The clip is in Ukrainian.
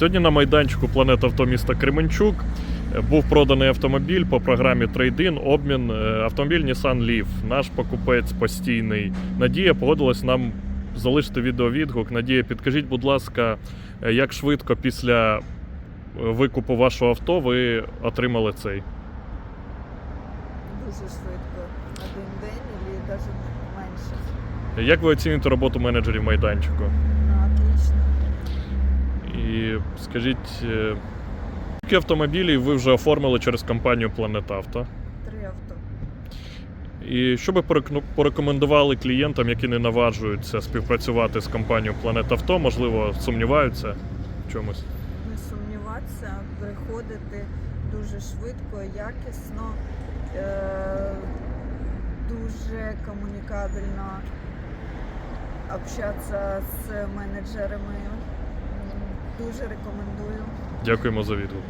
Сьогодні на майданчику Планета Авто міста Кременчук е, був проданий автомобіль по програмі Trade-in, обмін е, автомобіль Nissan Leaf. Наш покупець постійний. Надія погодилась нам залишити відеовідгук. Надія, підкажіть, будь ласка, е, як швидко після викупу вашого авто ви отримали цей? Дуже швидко. Один день і навіть менше. Як ви оцінюєте роботу менеджерів майданчику? Скажіть, е, скільки автомобілів ви вже оформили через компанію Планета Авто? Три авто. І що би порекомендували клієнтам, які не наважуються співпрацювати з компанією Планета Авто, можливо, сумніваються в чомусь? Не сумніватися, приходити дуже швидко, якісно, е- дуже комунікабельно общатися з менеджерами. Дуже рекомендую. Дякуємо за відгук.